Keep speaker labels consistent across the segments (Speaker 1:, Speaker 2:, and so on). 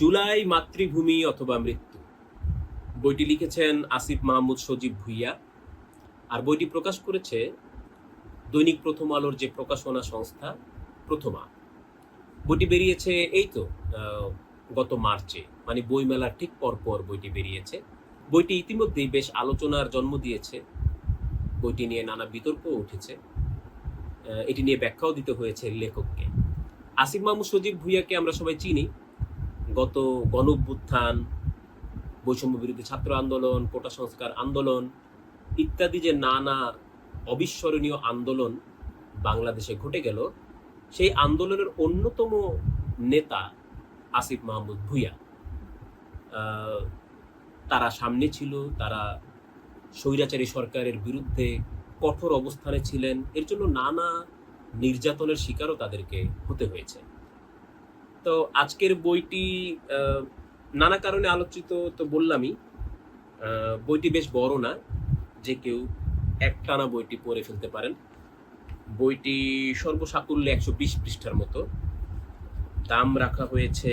Speaker 1: জুলাই মাতৃভূমি অথবা মৃত্যু। বইটি লিখেছেন আসিফ মাহমুদ সজীব ভুইয়া। আর বইটি প্রকাশ করেছে দৈনিক প্রথম আলোর যে প্রকাশনা সংস্থা, প্রথমা। বইটি বেরিয়েছে এই তো গত মার্চে মানে বইমেলার ঠিক পরপর বইটি বেরিয়েছে। বইটি ইতিমধ্যেই বেশ আলোচনার জন্ম দিয়েছে। বইটি নিয়ে নানা বিতর্ক উঠেছে। এটি নিয়ে ব্যাখ্যাও দিতে হয়েছে লেখককে। আসিফ মাহমুদ সজীব ভুইয়াকে আমরা সবাই চিনি। গত গণ অভ্যুত্থান বৈষম্য বিরোধী ছাত্র আন্দোলন, কোটা সংস্কার আন্দোলন ইত্যাদি যে নানা অবিস্মরণীয় আন্দোলন বাংলাদেশে ঘটে গেল, সেই আন্দোলনের অন্যতম নেতা আসিফ মাহমুদ ভুইয়া। তারা সামনে ছিল, তারা স্বৈরাচারী সরকারের বিরুদ্ধে কঠোর অবস্থানে ছিলেন। এর জন্য নানা নির্যাতনের শিকারও তাদেরকে হতে হয়েছে। তো আজকের বইটি নানা কারণে আলোচিত তো বললামই বইটি বেশ বড় না, যে কেউ একটানা বইটি পড়ে ফেলতে পারেন। বইটি সর্বসাকুল্যে একশো বিশ পৃষ্ঠার মতো। দাম রাখা হয়েছে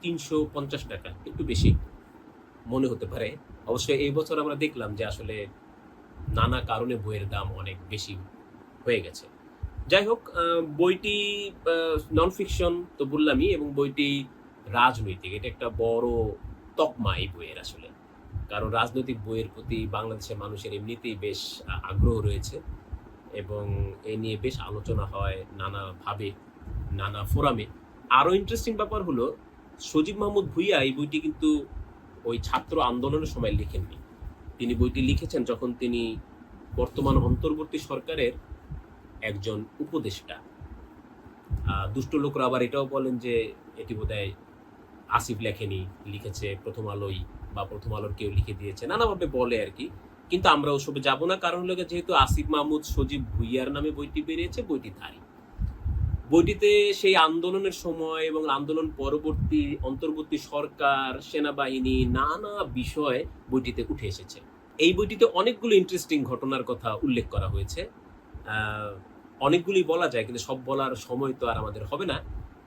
Speaker 1: তিনশো পঞ্চাশ টাকা, একটু বেশি মনে হতে পারে। অবশ্যই এই বছর আমরা দেখলাম যে আসলে নানা কারণে বইয়ের দাম অনেক বেশি হয়ে গেছে। যাই হোক বইটি নন ফিকশন তো বললামই, এবং বইটি রাজনৈতিক। এটা একটা বড় তকমা এই বইয়ের আসলে। কারণ রাজনৈতিক বইয়ের প্রতি বাংলাদেশের মানুষের এমনিতেই বেশ আগ্রহ রয়েছে, এবং এ নিয়ে বেশ আলোচনা হয় নানাভাবে, নানা ফোরামে। আরও ইন্টারেস্টিং ব্যাপার হলো, সজীব মাহমুদ ভুইয়া এই বইটি কিন্তু ওই ছাত্র আন্দোলনের সময় লিখেননি। তিনি বইটি লিখেছেন যখন তিনি বর্তমান অন্তর্বর্তী সরকারের একজন উপদেষ্টা দুষ্ট লোকরা আবার এটাও বলেন যে এটি বোধহয় আসিফ লেখেনি, লিখেছে প্রথম আলোই বা প্রথম আলোর কেউ লিখে দিয়েছে, নানাভাবে বলে আর কি। কিন্তু আমরা ওসবে যাব না, কারণ হলো যেহেতু আসিফ মাহমুদ সজীব ভুইয়ার নামে বইটি বেরিয়েছে, বইটি তারই বইটিতে সেই আন্দোলনের সময় এবং আন্দোলন পরবর্তী, অন্তর্বর্তী সরকার, সেনাবাহিনী নানা বিষয় বইটিতে উঠে এসেছে। এই বইটিতে অনেকগুলো ইন্টারেস্টিং ঘটনার কথা উল্লেখ করা হয়েছে। অনেকগুলি বলা যায়, কিন্তু সব বলার সময় তো আর আমাদের হবে না।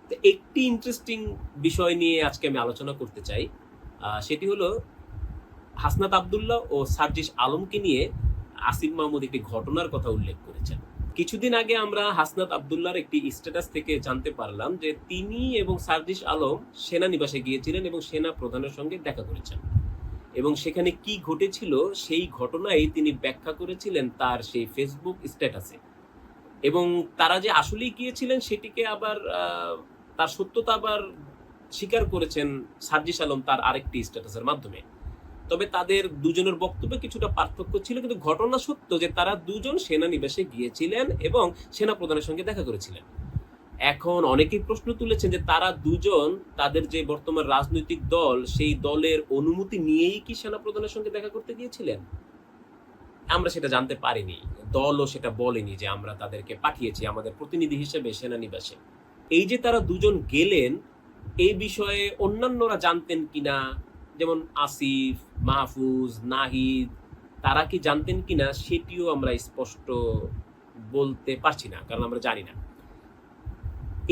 Speaker 1: তো একটি ইন্টারেস্টিং বিষয় নিয়ে আজকে আমি আলোচনা করতে চাই। সেটি হলো হাসনাত আবদুল্লাহ ও সার্জিস আলমকে নিয়ে আসিফ মাহমুদ একটি ঘটনার কথা উল্লেখ করেছেন। কিছুদিন আগে আমরা হাসনাত আবদুল্লার একটি স্ট্যাটাস থেকে জানতে পারলাম যে তিনি এবং সার্জিস আলম সেনানিবাসে গিয়েছিলেন এবং সেনা প্রধানের সঙ্গে দেখা করেছেন। এবং সেখানে কি ঘটেছিল সেই ঘটনাই তিনি ব্যাখ্যা করেছিলেন তার সেই ফেসবুক স্ট্যাটাসে এবং তারা যে আসলেই গিয়েছিলেন সেটিকে আবার তার সত্যতা আবার স্বীকার করেছেন সার্জিস আলম তার আরেকটি স্ট্যাটাসের মাধ্যমে। তবে তাদের দুজনের বক্তব্যে কিছুটা পার্থক্য ছিল, কিন্তু ঘটনা সত্য যে তারা দুজন সেনানিবাসে গিয়েছিলেন এবং সেনা প্রধানের সঙ্গে দেখা করেছিলেন। এখন অনেকেই প্রশ্ন তুলেছেন যে তারা দুজন, তাদের যে বর্তমান রাজনৈতিক দল, সেই দলের অনুমতি নিয়েই কি সেনা প্রধানের সঙ্গে দেখা করতে গিয়েছিলেন? আমরা সেটা জানতে পারিনি। দলও সেটা বলেনি যে আমরা তাদেরকে পাঠিয়েছি, আমাদের প্রতিনিধি হিসেবে, সেনানিবাসে। এই যে তারা দুজন গেলেন, এই বিষয়ে অন্যান্যরা জানতেন কিনা? যেমন আসিফ, মাহফুজ, নাহিদ, তারা কি জানতেন কিনা? সেটিও আমরা স্পষ্ট বলতে পারছি না, কারণ আমরা জানি না।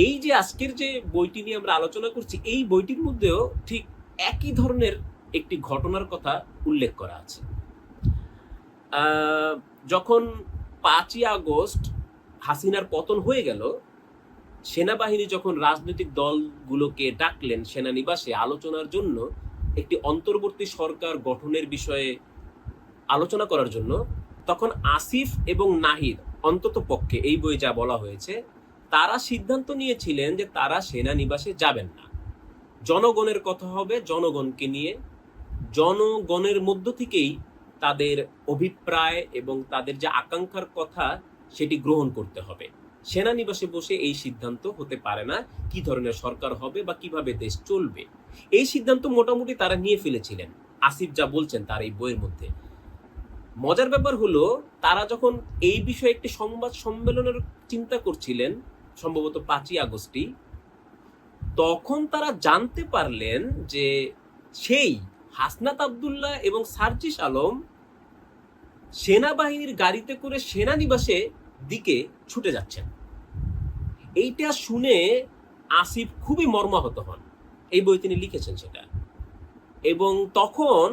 Speaker 1: এই যে আজকের যে বইটি নিয়ে আমরা আলোচনা করছি, এই বইটির মধ্যেও ঠিক একই ধরনের একটি ঘটনার কথা উল্লেখ করা আছে। যখন পাঁচই আগস্ট হাসিনার পতন হয়ে গেল, সেনাবাহিনী যখন রাজনৈতিক দলগুলোকে ডাকলেন সেনানিবাসে আলোচনার জন্য, একটি অন্তর্বর্তী সরকার গঠনের বিষয়ে আলোচনা করার জন্য, তখন আসিফ এবং নাহিদ অন্তত পক্ষে এই বই যা বলা হয়েছে, তারা সিদ্ধান্ত নিয়েছিলেন যে তারা সেনানিবাসে যাবেন না। জনগণের কথা হবে জনগণকে নিয়ে। জনগণের মধ্য থেকেই তাদের অভিপ্রায় এবং তাদের যে আকাঙ্ক্ষার কথা সেটি গ্রহণ করতে হবে। সেনানিবাসে বসে এই সিদ্ধান্ত হতে পারে না, কি ধরনের সরকার হবে বা কীভাবে দেশ চলবে। এই সিদ্ধান্ত মোটামুটি তারা নিয়ে ফেলেছিলেন, আসিফ যা বলছেন তার এই বইয়ের মধ্যে। মজার ব্যাপার হলো, তারা যখন এই বিষয়ে একটি সংবাদ সম্মেলনের চিন্তা করছিলেন, সম্ভবত পাঁচই আগস্টই, তখন তারা জানতে পারলেন যে সেই হাসনাত আবদুল্লাহ এবং সার্জিস আলম সেনাবাহিনীর গাড়িতে করে সেনানিবাসে দিকে ছুটে যাচ্ছেন। এইটা শুনে আসিফ খুবই মর্মাহত হন। এই বই তিনি লিখেছেন সেটা। এবং তখন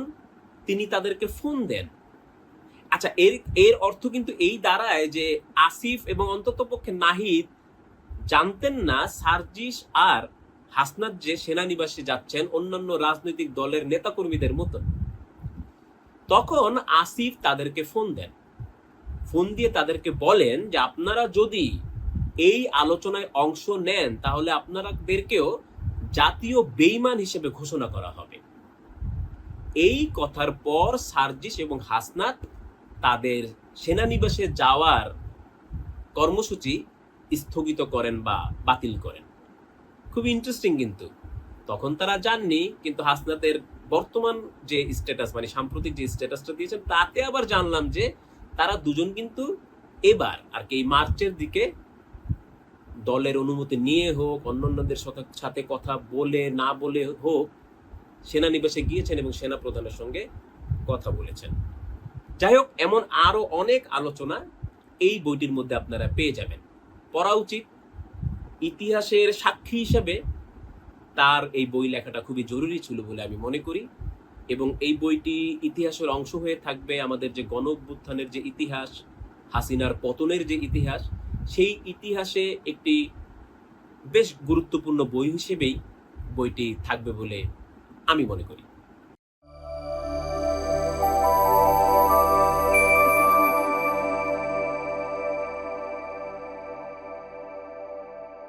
Speaker 1: তিনি তাদেরকে ফোন দেন। আচ্ছা এর এর অর্থ কিন্তু এই দাঁড়ায় যে আসিফ এবং অন্ততপক্ষে নাহিদ জানতেন না সার্জিস আর হাসনাত যে সেনানিবাসে যাচ্ছেন অন্যান্য রাজনৈতিক দলের নেতাকর্মীদের মতো তখন আসিফ তাদেরকে ফোন দেন। ফোন দিয়ে তাদেরকে বলেন যে, আপনারা যদি এই আলোচনায় অংশ নেন, তাহলে আপনারাদেরকেও জাতীয় বেইমান হিসেবে ঘোষণা করা হবে। এই কথার পর সার্জিস এবং হাসনাত তাদের সেনানিবাসে যাওয়ার কর্মসূচি স্থগিত করেন বা বাতিল করেন। খুব ইন্টারেস্টিং কিন্তু। তখন তারা যাননি কিন্তু হাসনাতের বর্তমান যে স্ট্যাটাস মানে সাম্প্রতিক যে স্ট্যাটাসটা দিয়েছেন, তাতে আবার জানলাম যে তারা দুজন কিন্তু এবার আর কি মার্চের দিকে দলের অনুমতি নিয়ে হোক, অন্যান্যদের সাথে- সাথে কথা বলে, না বলে হোক, সেনানিবাসে গিয়েছেন এবং সেনা প্রধানের সঙ্গে কথা বলেছেন। যাই হোক, এমন আরও অনেক আলোচনা এই বইটির মধ্যে আপনারা পেয়ে যাবেন। পড়া উচিত ইতিহাসের সাক্ষী হিসেবে তার এই বই লেখাটা খুবই জরুরি ছিল বলে আমি মনে করি। এবং এই বইটি ইতিহাসের অংশ হয়ে থাকবে আমাদের যে গণ যে ইতিহাস, হাসিনার পতনের যে ইতিহাস, সেই ইতিহাসে একটি বেশ গুরুত্বপূর্ণ বই হিসেবেই বইটি থাকবে বলে আমি মনে করি।